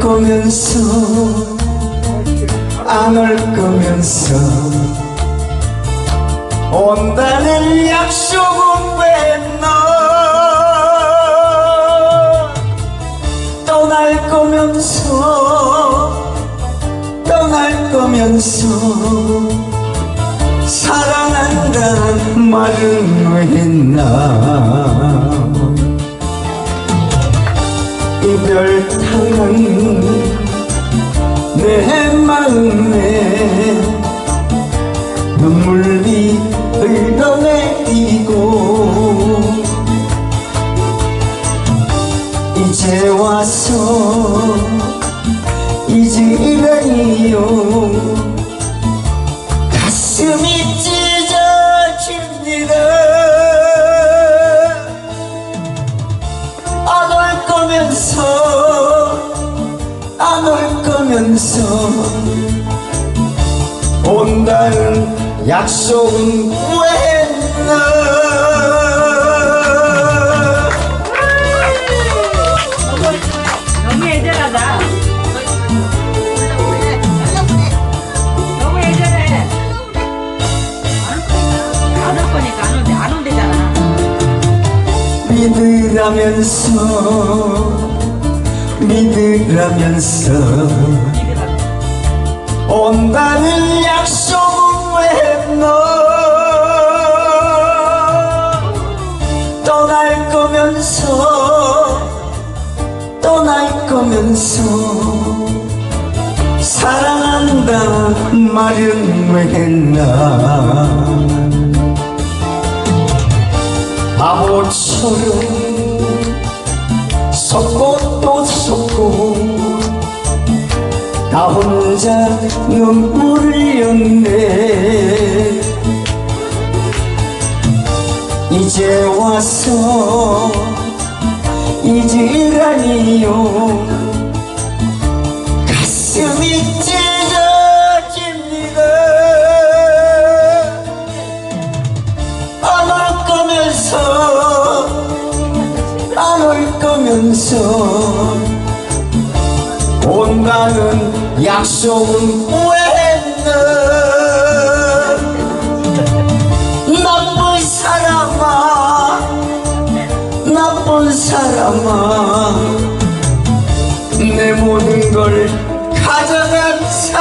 거면서 안 올 거면서. 온다는 약속은 왜너 떠날 거면서 떠날 거면서. 사랑한다는 말은 왜 했나 이별 당한 내 마음에 눈물이 흘러내리고 이제 와서 잊으라니요. 가슴이 찢어집니다 거면서 안 올 거면서 온다는 약속은 왜 믿으라면서 믿으라면서. 온다는 약속은 왜 했나 떠날 거면서 떠날 거면서 사랑한다 말은 왜 했나 바보처럼 속고 또 속고 나 혼자 눈물을 흘렸네 이제 와서 잊으라니요 올 거면서 온다는 약속은 왜 했나 나쁜 사람아 나쁜 사람아 내 모든 걸 가져갔지